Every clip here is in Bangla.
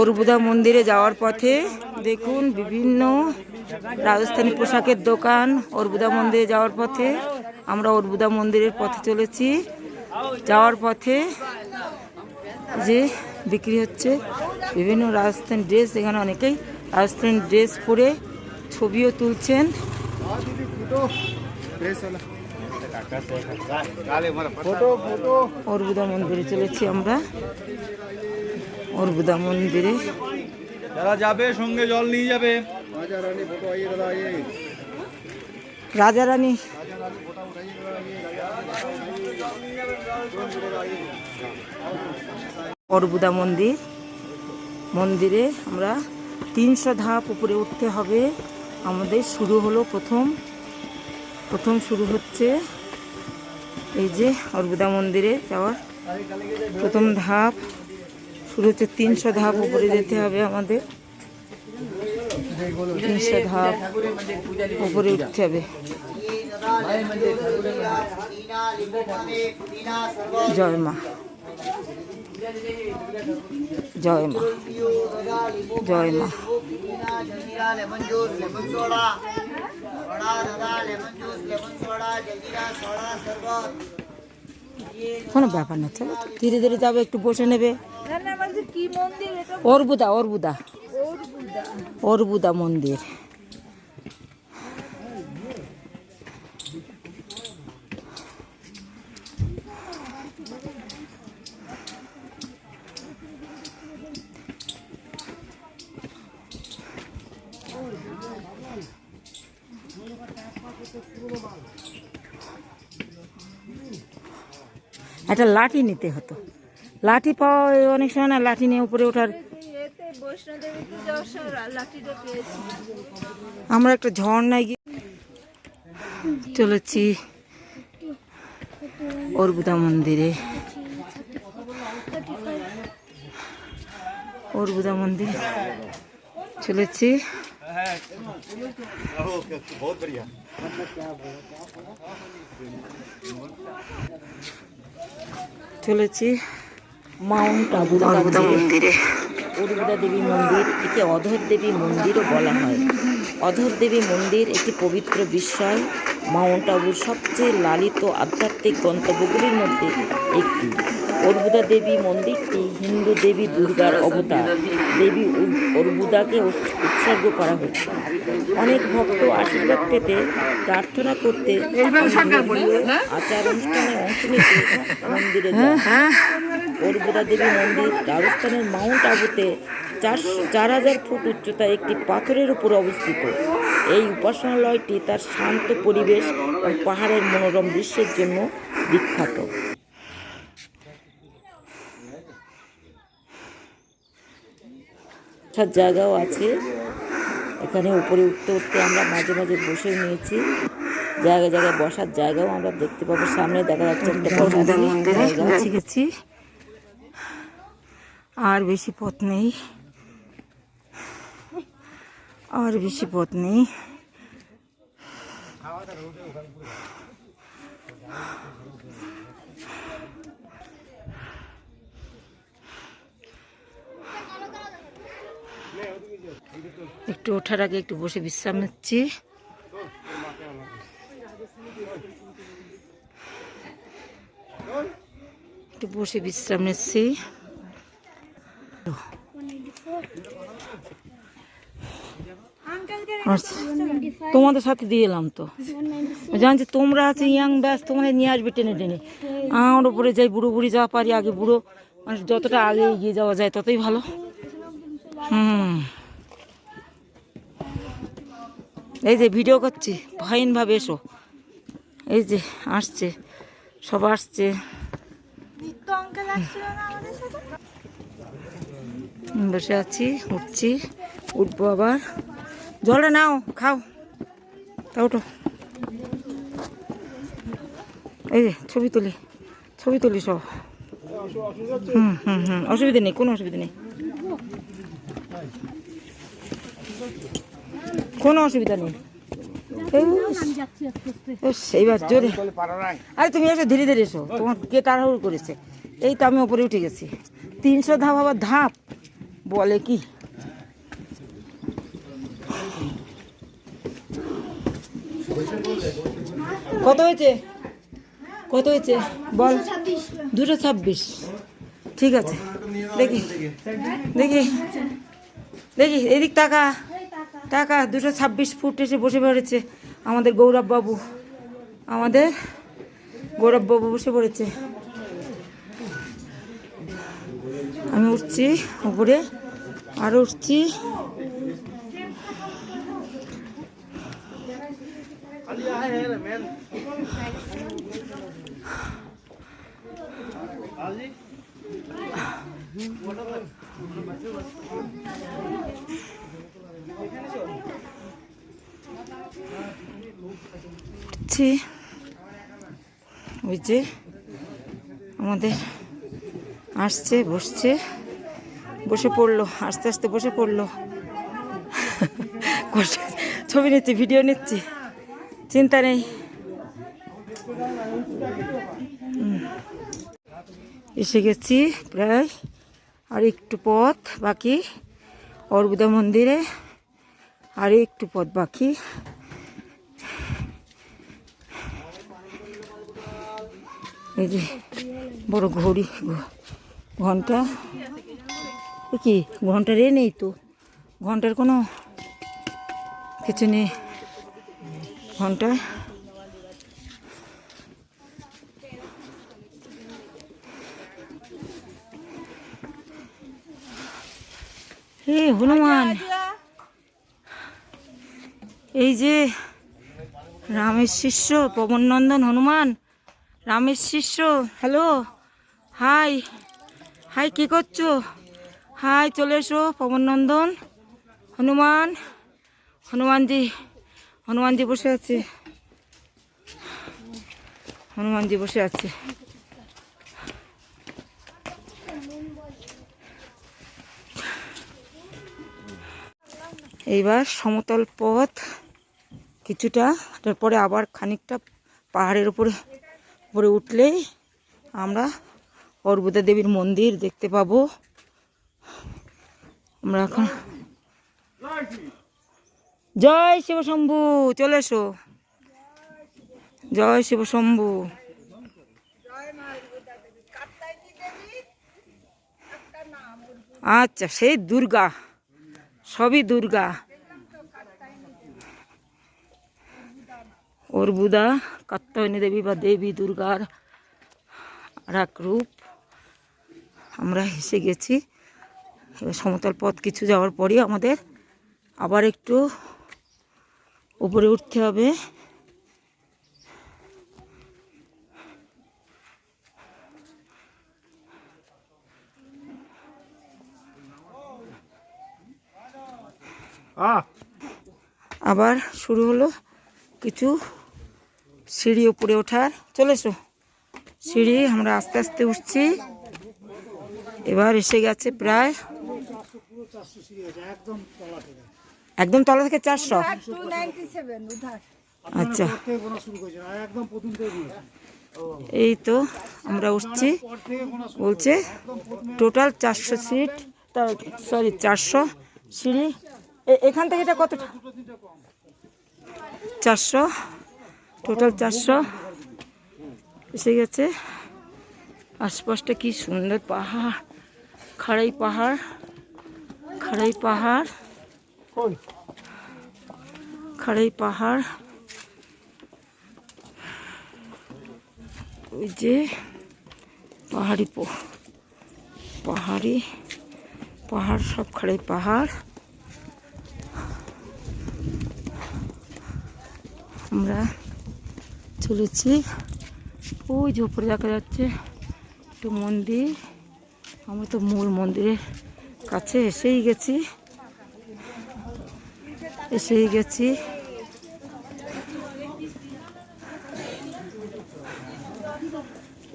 অর্বুদা মন্দিরে যাওয়ার পথে দেখুন বিভিন্ন রাজস্থানী পোশাকের দোকান অর্বুদা মন্দিরে যাওয়ার পথে আমরা অর্বুদা মন্দিরের পথে চলেছি। যাওয়ার পথে যে বিক্রি হচ্ছে, বিভিন্ন রাজস্থান ড্রেস, এখানে অনেকেই রাজস্থান ড্রেস পরে ছবিও তুলছেন। অর্বুদা মন্দিরে চলেছি আমরা। অর্বুদা মন্দিরে। যারা যাবে সঙ্গে জল নিয়ে যাবে। রাজা রানী অর্বুদা মন্দির। মন্দিরে আমরা তিনশো ধাপ উপরে উঠতে হবে। আমাদের শুরু হলো প্রথম। প্রথম শুরু হচ্ছে এই যে অর্বুদা মন্দিরে যাওয়ার প্রথম ধাপ। শুরু হচ্ছে তিনশো ধাপ, উপরে যেতে হবে আমাদের। তিনশো ধাপ, উপরে উঠতে হবে। জয় মা। জয় মা। জয় মা। Lemon juice, lemon soda. Soda কোনো ব্যাপার না তো, ধীরে ধীরে যাবে একটু বসে নেবে। অর্বুদা অর্বুদা। অর্বুদা মন্দির। একটা লাঠি নিতে হতো। লাঠি পাওয়া অনেক সময় না লাঠি নিয়ে উপরে ওঠার আমরা একটা ঝর্ণায় গিয়ে চলেছি অর্বুদা মন্দিরে। অর্বুদা মন্দির চলেছি। চলেছি মাউন্ট আবু মন্দিরে। অর্বুদা দেবী মন্দির একে অধর দেবী মন্দিরও বলা হয়। অধর দেবী মন্দির একটি পবিত্র বিস্ময় মাউন্ট আবুর সবচেয়ে লালিত আধ্যাত্মিক গন্তব্যগুলির মধ্যে একটি। অর্বুদা দেবী মন্দিরটি হিন্দু দেবী দুর্গার অবতার। দেবী অর্বুদাকে উৎস- উৎসর্গ করা হচ্ছে অনেক ভক্ত আশীর্বাদ পেতে প্রার্থনা করতে আচার অনুষ্ঠানে অংশ নিতে মন্দিরে অর্বুদা দেবী মন্দির রাজস্থানের মাউন্ট আবুতে চার চার হাজার ফুট উচ্চতায় একটি পাথরের উপর অবস্থিত। এই উপাসনালয়টি তার শান্ত পরিবেশ ও পাহাড়ের মনোরম দৃশ্যের জন্য বিখ্যাত। বসার জায়গাও আছে। এখানে উপরে উঠতে উঠতে আমরা মাঝে মাঝে বসে নিয়েছি। জায়গায় জায়গায় বসার জায়গাও আমরা দেখতে পাবো। সামনে দেখা যাচ্ছে একটা মন্দিরে গেছি। গেছি। আর বেশি পথ নেই। আর বেশি পথ নেই। একটু ওঠার আগে একটু বসে বিশ্রাম নিচ্ছি। একটু বসে বিশ্রাম নিচ্ছি। তোমাদের সাথে দিয়ে এলাম তো। জানছি তোমরা আছে ইয়াং, ব্যাস, তোমাদের নিয়ে আসবে টেনে টেনে। আমার উপরে যাই বুড়ো বুড়ি যাওয়া পারি, আগে বুড়ো মানে যতটা আগে এগিয়ে যাওয়া যায় ততই ভালো। হুম। এই যে ভিডিও করছি ভাইনভাবে এসো। এই যে আসছে সব আসছে। বসে আছি উঠছি উঠবো আবার। জলটা নাও খাও। তা উঠো এই যে ছবি তুলি ছবি তুলি সব। হুম হুম হুম অসুবিধা নেই কোনো অসুবিধা নেই। কোনো অসুবিধা নেই। এইবার জোরে। আরে, তুমি এসো, ধীরে ধীরে এসো। তোমার কে তাড়াহুড়ো করেছে? এই তো আমি ওপরে উঠে গেছি। তিনশো ধাপ আবার ধাপ। বলে কি? কত হয়েছে? কত হয়েছে? বল। দুটো ছাব্বিশ। ঠিক আছে। দেখি। দেখি। দেখি, এদিক টাকা টাকা দুশো ছাব্বিশ ফুট এসে বসে পড়েছে আমাদের গৌরব বাবু আমাদের গৌরব বাবু বসে পড়েছে। আমি উঠছি উপরে আরও উঠছি। উঠছি ওই যে আমাদের আসছে, বসছে। বসে পড়ল, আস্তে আস্তে বসে পড়ল। ছবি নিচ্ছি, ভিডিও নিচ্ছি। চিন্তা নেই। এসে গেছি প্রায় আর একটু পথ বাকি অর্বুদা মন্দিরে। আর একটু পথ বাকি। এই যে বড় ঘড়ি ঘণ্টা। কি, ঘণ্টার এ নেই তো? ঘণ্টার কোনো কিছু নেই। ঘণ্টা। হে হনুমান। এই যে রামের শিষ্য, পবননন্দন হনুমান। রামের শিষ্য হ্যালো হাই হাই কি করছ? হাই চলে এসো, পবননন্দন, হনুমান। হনুমানজি হনুমানজি বসে আছে। হনুমানজি বসে আছে। এইবার সমতল পথ। কিছুটা, তারপরে আবার খানিকটা পাহাড়ের উপরে উপরে উঠলেই আমরা অর্বুদা দেবীর মন্দির দেখতে পাবো। আমরা এখন জয় শিব শম্ভু, চলে এসো। জয় শিব শম্ভু। আচ্ছা সেই দুর্গা, সবই দুর্গা। অর্বুদা কাত্তায়নী দেবী বা দেবী দুর্গার আর এক রূপ আমরা এসে গেছি এবার সমতল পথ কিছু যাওয়ার পরই আমাদের আবার একটু উপরে উঠতে হবে আবার শুরু হলো কিছু সিঁড়ি উপরে ওঠার। চলে এসো। সিঁড়ি আমরা আস্তে আস্তে উঠছি। এবার এসে গেছে প্রায় একদম তলা থেকে চারশো। আচ্ছা। এই তো আমরা উঠছি। বলছে টোটাল চারশো সিট সরি চারশো সিঁড়ি। এখান থেকে এটা কত চারশো, টোটাল চারশো। এসে গেছে। আশপাশটা কি সুন্দর পাহাড়, খাড়াই পাহাড় খাড়াই পাহাড় খাড়াই পাহাড়। ওই যে পাহাড়ি পাহাড়ি পাহাড়, সব খাড়াই পাহাড়। আমরা চলেছি। ওই যে উপরে দেখা যাচ্ছে একটু মন্দির। আমরা তো মূল মন্দিরের কাছে এসেই গেছি। এসেই গেছি।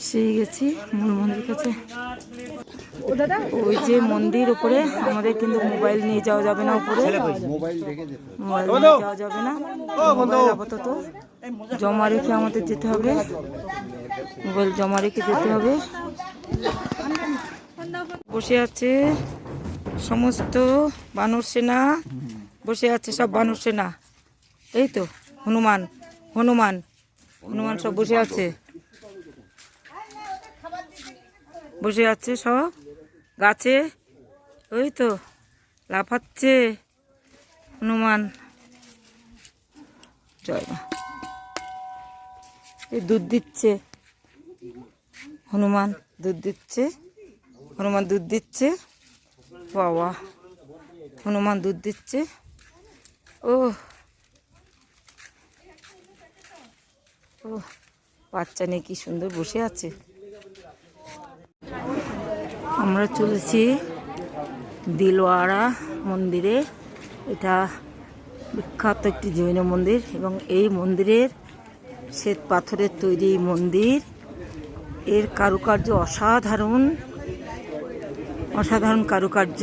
এসেই গেছি মূল মন্দির কাছে। ওই যে মন্দির উপরে আমাদের কিন্তু মোবাইল নিয়ে যাওয়া যাবে না উপরে। মোবাইল নিয়ে যাওয়া যাবে না। মোবাইল আপাতত জমা রেখে আমাদের যেতে হবে। মোবাইল জমা রেখে যেতে হবে। বসে আছে সমস্ত বানর সেনা। বসে আছে সব বানর সেনা। এই তো হনুমান হনুমান হনুমান সব বসে আছে। বসে আছে সব। গাছে? ওই তো, লাফাচ্ছে হনুমান। জয় মা। দুধ দিচ্ছে হনুমান, দুধ দিচ্ছে, হনুমান দুধ দিচ্ছে, বাবা, হনুমান দুধ দিচ্ছে। ও ও বাচ্চা নিয়ে কি সুন্দর বসে আছে। আমরা চলেছি দিলওয়ারা মন্দিরে। এটা বিখ্যাত একটি জৈন মন্দির এবং এই মন্দিরের শ্বেত পাথরের তৈরি মন্দির। এর কারুকার্য অসাধারণ অসাধারণ কারুকার্য।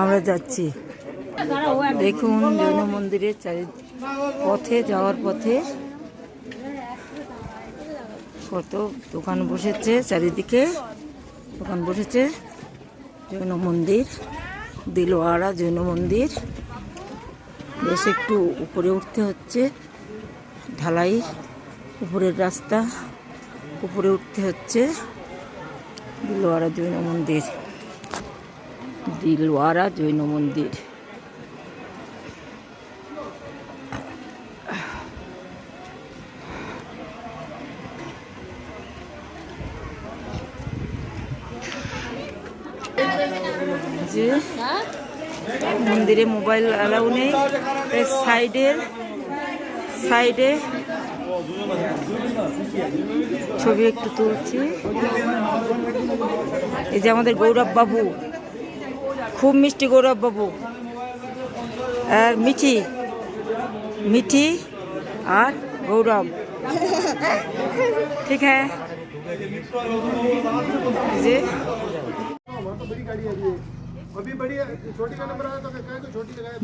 আমরা যাচ্ছি। দেখুন জৈন মন্দিরের চারি পথে যাওয়ার পথে কত দোকান বসেছে চারিদিকে। দোকান বসেছে জৈন মন্দির দিলোয়ারা জৈন মন্দির। বেশ একটু উপরে উঠতে হচ্ছে, ঢালাই, উপরের রাস্তা উপরে উঠতে হচ্ছে। দিলোয়ারা জৈন মন্দির। দিলোয়ারা জৈন মন্দির। যে মন্দিরে মোবাইল অ্যালাউ নেই। তাই সাইডের সাইডে ছবি একটু তুলছি। এই যে আমাদের গৌরব বাবু। খুব মিষ্টি গৌরব বাবু। আর মিঠি মিঠি আর গৌরব। ঠিক হ্যাঁ যে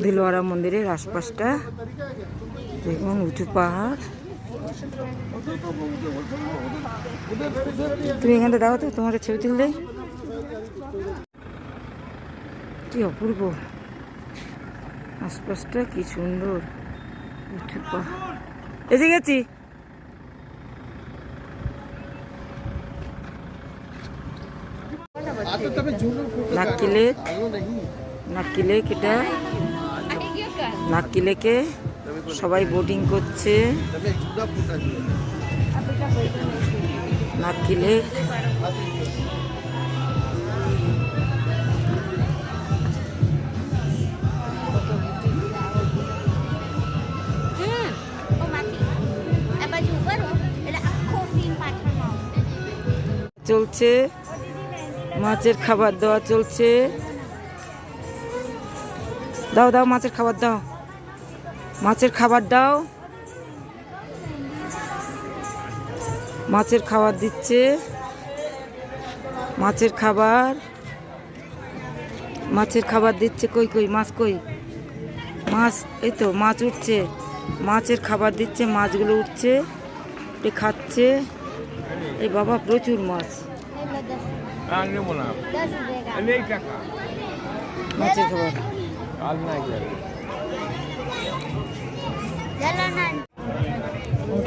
দিলওয়ারা মন্দিরের আশপাশটা এবং উঁচু পাহাড় তুমি এখানটা দাও তো তোমাকে ছবি তুললে কি অপূর্ব আশপাশটা কি সুন্দর উঁচু পাহাড় এসে গেছি তবে ঝুলুর নাকি লেক? নাকি লেক এটা? নাকি লেকে? সবাই বোটিং করছে। নাকি লেক? চলছে। মাছের খাবার দেওয়া চলছে। দাও দাও, মাছের খাবার দাও। মাছের খাবার দাও। মাছের খাবার দিচ্ছে। মাছের খাবার। মাছের খাবার দিচ্ছে কই কই, মাছ কই? মাছ, এই তো, মাছ উঠছে। মাছের খাবার দিচ্ছে, মাছগুলো উঠছে। খাচ্ছে। এই বাবা, প্রচুর মাছ। Das bega. মাছের খাবার Jalanan.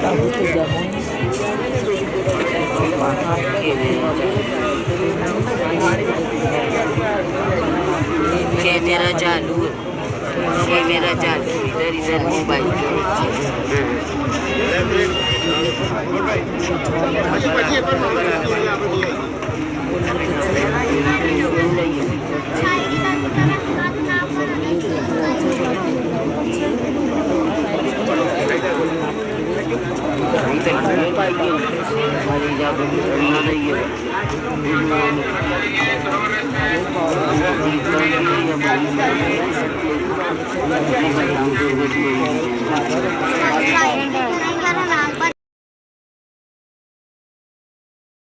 তাবুতে যেমন পাহাড় कैमरा चालू कैमरा चालू इधर इधर मोबाइल Enggak Yeah.